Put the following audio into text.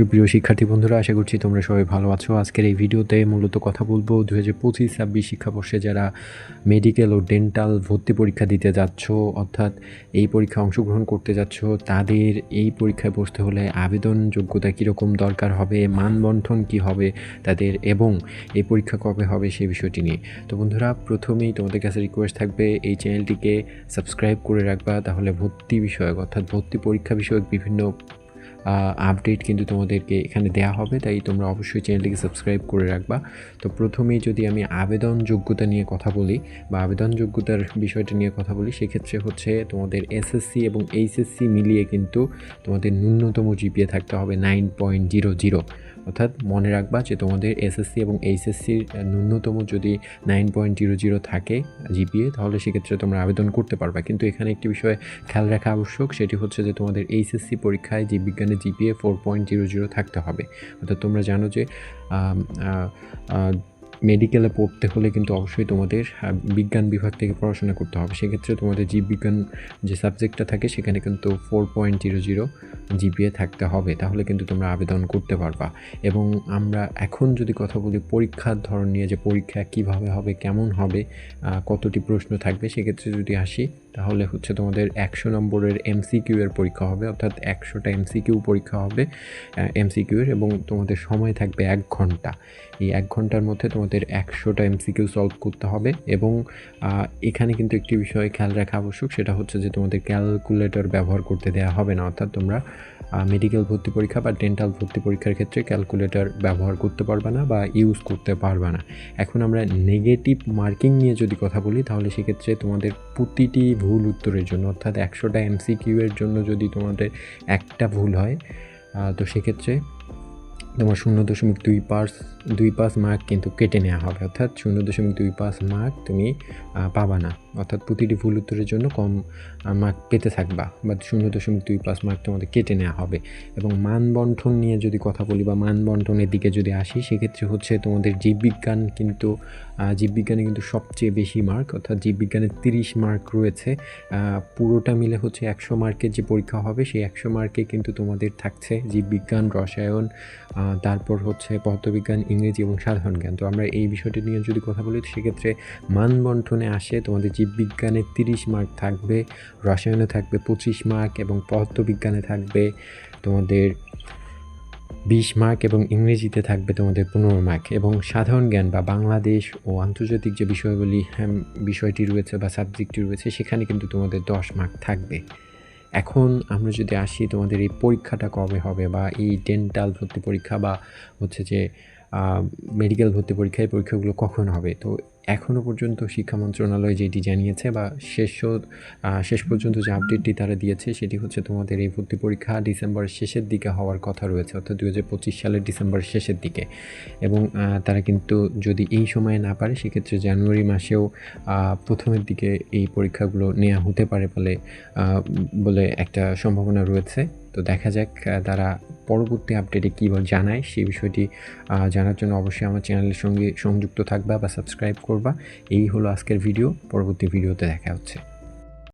সুপ্রিয় শিক্ষার্থী বন্ধুরা, আশা করছি তোমরা সবাই ভালো আছো। আজকের এই ভিডিওতে মূলত কথা বলব দু হাজার পঁচিশ ছাব্বিশ শিক্ষাবর্ষে যারা মেডিকেল ও ডেন্টাল ভর্তি পরীক্ষা দিতে যাচ্ছ, অর্থাৎ এই পরীক্ষায় অংশগ্রহণ করতে যাচ্ছ, তাদের এই পরীক্ষায় বসতে হলে আবেদন যোগ্যতা কীরকম দরকার হবে মানবন্ঠন কী হবে তাদের, এবং এই পরীক্ষা কবে হবে সেই বিষয়টি নিয়ে। তো বন্ধুরা, প্রথমেই তোমাদের কাছে রিকোয়েস্ট থাকবে, এই চ্যানেলটিকে সাবস্ক্রাইব করে রাখবা, তাহলে ভর্তি বিষয়ক, অর্থাৎ ভর্তি পরীক্ষা বিষয়ক বিভিন্ন আপডেট কিন্তু তোমাদেরকে এখানে দেওয়া হবে, তাই তোমরা অবশ্যই চ্যানেলটিকে সাবস্ক্রাইব করে রাখবা। তো প্রথমেই যদি আমি আবেদন যোগ্যতা নিয়ে কথা বলি বা আবেদন যোগ্যতার বিষয়টা নিয়ে কথা বলি, সেক্ষেত্রে হচ্ছে তোমাদের এসএসসি এবং এইচএসসি মিলিয়ে কিন্তু তোমাদের ন্যূনতম জিপিএ থাকতে হবে নাইন পয়েন্ট জিরো জিরো অর্থাৎ মনে রাখবা যে তোমাদের এসএসসি এবং এইচএসসির ন্যূনতম যদি নাইন পয়েন্ট জিরো জিরো থাকে জিপিএ তাহলে সেক্ষেত্রে তোমরা আবেদন করতে পারবা। কিন্তু এখানে একটি বিষয়ে খেয়াল রাখা আবশ্যক, সেটি হচ্ছে যে তোমাদের এইচএসসি পরীক্ষায় জীববিজ্ঞানের GPA four point zero zero থাকতে হবে। অর্থাৎ তোমরা জানো যে মেডিকেলে পড়তে হলে কিন্তু অবশ্যই তোমাদের বিজ্ঞান বিভাগ থেকে পড়াশোনা করতে হবে। সেক্ষেত্রে তোমাদের জীববিজ্ঞান যে সাবজেক্টটা থাকে, সেখানে কিন্তু four point zero zero GPA থাকতে হবে। তাহলে কিন্তু তোমরা আবেদন করতে পারবা। এবং আমরা এখন যদি কথা বলি পরীক্ষার ধরন নিয়ে, যে পরীক্ষা কীভাবে হবে, কেমন হবে কতটি প্রশ্ন থাকবে, সেক্ষেত্রে যদি আসি, তাহলে হচ্ছে তোমাদের একশো নম্বরের এমসিকিউ এর পরীক্ষা হবে, অর্থাৎ একশোটা এমসিকিউ পরীক্ষা হবে এমসিকিউ এর এবং তোমাদের সময় থাকবে এক ঘণ্টা। এই এক ঘণ্টার মধ্যে তোমাদের একশোটা এমসিকিউ সলভ করতে হবে এবং এখানে কিন্তু একটি বিষয় খেয়াল রাখা আবশ্যক, সেটা হচ্ছে যে তোমাদের ক্যালকুলেটর ব্যবহার করতে দেওয়া হবে না। অর্থাৎ তোমরা মেডিকেল ভর্তি পরীক্ষা বা ডেন্টাল ভর্তি পরীক্ষার ক্ষেত্রে ক্যালকুলেটর ব্যবহার করতে পারবে না বা ইউজ করতে পারবে না। এখন আমরা নেগেটিভ মার্কিং নিয়ে যদি কথা বলি, তাহলে সেক্ষেত্রে তোমাদের প্রতিটি ভুল উত্তরের জন্য, অর্থাৎ একশোটা এমসিকিউ এর জন্য যদি তোমাদের একটা ভুল হয় তো সেক্ষেত্রে তোমার শূন্য দশমিক দুই পার্স দুই পাঁচ মার্ক কিন্তু কেটে নেওয়া হবে। অর্থাৎ শূন্য দশমিক দুই পাঁচ মার্ক তুমি পাবা না। অর্থাৎ প্রতিটি ভুল উত্তরের জন্য কম মার্ক পেতে থাকবা বা শূন্য দশমিক দুই পাস মার্ক তোমাদের কেটে নেওয়া হবে। এবং মান বন্টন নিয়ে যদি কথা বলি বা মান বন্টনের দিকে যদি আসি, সেক্ষেত্রে হচ্ছে তোমাদের জীববিজ্ঞান কিন্তু জীববিজ্ঞানে কিন্তু সবচেয়ে বেশি মার্ক অর্থাৎ জীববিজ্ঞানে তিরিশ মার্ক রয়েছে। পুরোটা মিলে হচ্ছে একশো মার্কের যে পরীক্ষা হবে, সেই একশো মার্কে কিন্তু তোমাদের থাকছে জীববিজ্ঞান, রসায়ন তারপর হচ্ছে পদার্থবিজ্ঞান, ইংরেজি এবং সাধারণ জ্ঞান। তো আমরা এই বিষয়টি নিয়ে যদি কথা বলি সেক্ষেত্রে মান বন্টনে আসে তোমাদের জীববিজ্ঞানে তিরিশ মার্ক থাকবে রসায়নে থাকবে পঁচিশ মার্ক এবং পদার্থবিজ্ঞানে থাকবে তোমাদের বিশ মার্ক এবং ইংরেজিতে থাকবে তোমাদের পনেরো মার্ক। এবং সাধারণ জ্ঞান বা বাংলাদেশ ও আন্তর্জাতিক যে বিষয়গুলি হ্যাম, বিষয়টি রয়েছে বা সাবজেক্টটি রয়েছে সেখানে কিন্তু তোমাদের দশ মার্ক থাকবে। এখন আমরা যদি আসি তোমাদের এই পরীক্ষাটা কবে হবে বা এই ডেন্টাল ভর্তি পরীক্ষা বা হচ্ছে যে মেডিকেল ভর্তি পরীক্ষা, এই পরীক্ষাগুলো কখন হবে? তো এখনও পর্যন্ত শিক্ষা মন্ত্রণালয় যেটি জানিয়েছে বা শেষ শেষ পর্যন্ত যে আপডেটটি তারা দিয়েছে, সেটি হচ্ছে তোমাদের এই ভর্তি পরীক্ষা ডিসেম্বরের শেষের দিকে হওয়ার কথা রয়েছে, অর্থাৎ দু হাজার পঁচিশ সালের ডিসেম্বরের শেষের দিকে। এবং তারা কিন্তু যদি এই সময়ে না পারে, সেক্ষেত্রে জানুয়ারি মাসেও প্রথমের দিকে এই পরীক্ষাগুলো নেওয়া হতে পারে বলে বলে একটা সম্ভাবনা রয়েছে। তো দেখা যাক তারা পরবর্তী আপডেটে কীভাবে জানায়। সেই বিষয়টি জানার জন্য অবশ্যই আমার চ্যানেলের সঙ্গে সংযুক্ত থাকবা বা সাবস্ক্রাইব করবা। এই হলো আজকের ভিডিও পরবর্তী ভিডিওতে দেখা হচ্ছে।